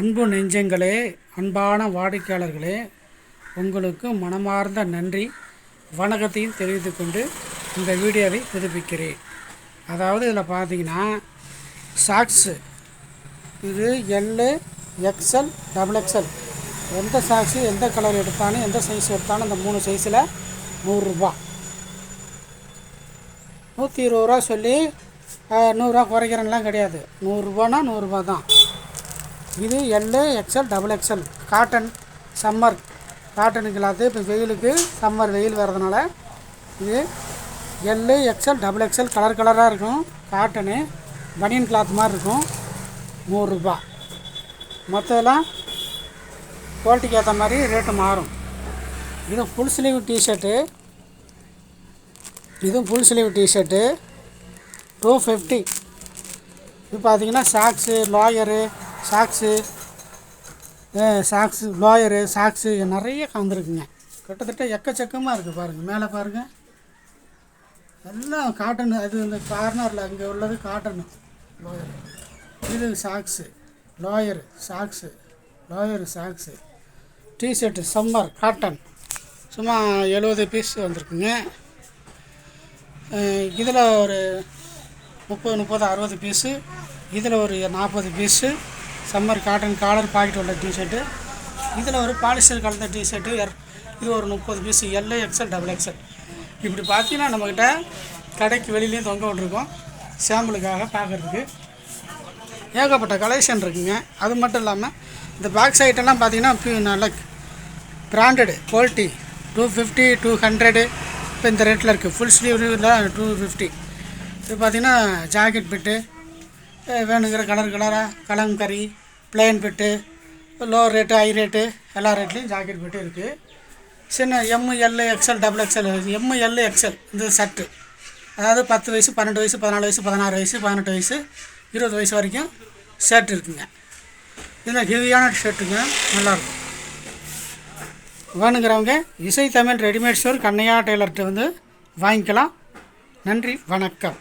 அன்பு நெஞ்சங்களே அன்பான வாடிக்கையாளர்களே உங்களுக்கு மனமார்ந்த நன்றி வணக்கத்தையும் தெரிவித்து கொண்டு இந்த வீடியோவை புதுப்பிக்கிறேன். அதாவது இதில் பார்த்தீங்கன்னா சாக்ஸு இது எல்லு எக்ஸ்எல் டபுள் எக்ஸ்எல் எந்த சாக்ஸு எந்த கலர் எடுத்தாலும் எந்த சைஸ் எடுத்தாலும் இந்த மூணு சைஸில் நூறுரூபா. நூற்றி இருபது ரூபா சொல்லி நூறுரூவா குறைக்கிறேன்லாம் கிடையாது. நூறுரூபானா நூறுரூபா தான். இது L XL double XL cotton summer காட்டனுக்கு எல்லாத்து இப்போ வெயிலுக்கு சம்மர் வெயில் வர்றதுனால இது L XL double XL colour கலராக இருக்கும். காட்டனு பனியன் கிளாத் மாதிரி இருக்கும். நூறுரூபா மற்றதெல்லாம் குவாலிட்டிக்கு ஏற்ற மாதிரி ரேட்டு மாறும். இது ஃபுல் ஸ்லீவ் டிஷர்ட்டு இதுவும் full sleeve T-shirt two fifty இது பார்த்திங்கன்னா socks lower socks socks lower socks நிறைய கலந்துருக்குங்க. கிட்டத்தட்ட எக்கச்சக்கமாக இருக்குது பாருங்கள் மேலே பாருங்கள் எல்லாம் காட்டன் அது இந்த கார்னரில் அங்கே உள்ளது காட்டனு. லோயர் இது socks lower socks lower socks. T-shirt summer cotton சும்மா எழுபது பீஸ் வந்திருக்குங்க. இதில் ஒரு முப்பது முப்பது அறுபது பீஸு இதில் ஒரு நாற்பது piece summer cotton collar pocket உள்ள டிஷர்ட்டு இதில் ஒரு பாலிஸ்டர் கலந்த டிஷர்ட்டு இது ஒரு முப்பது piece L XL double XL இப்படி பார்த்தீங்கன்னா நம்மக்கிட்ட கடைக்கு வெளியிலையும் தொங்க விட்ருக்கோம் சாம்பிளுக்காக பார்க்குறதுக்கு ஏகப்பட்ட கலெக்ஷன் இருக்குங்க. அது மட்டும் இல்லாமல் இந்த பாக்ஸ் ஐட்டம்லாம் பார்த்தீங்கன்னா நல்ல branded quality two fifty two hundred இப்போ இந்த ரேட்டில் இருக்குது ஃபுல் ஸ்லீவில் டூ ஃபிஃப்டி இது பார்த்தீங்கன்னா ஜாக்கெட் பிட்டு வேணுங்கிற கலர் கலராக kalamkari plain bit low rate high rate எல்லா ரேட்லேயும் ஜாக்கெட் பிட்டு இருக்குது சின்ன M L XL double XL M L XL இந்த ஷர்ட்டு அதாவது பத்து வயசு பன்னெண்டு வயசு பதினாலு வயசு பதினாறு வயசு பதினெட்டு வயசு இருபது வயசு வரைக்கும் ஷர்ட் இருக்குங்க. இதில் ஹெவியான ஷர்ட்டுங்க நல்லாயிருக்கும் வேணுங்கிறவங்க இசை தமிழ் ரெடிமேட் ஸ்டோர் கண்ணையா டெய்லர்கிட்ட வந்து வாங்கிக்கலாம். நன்றி வணக்கம்.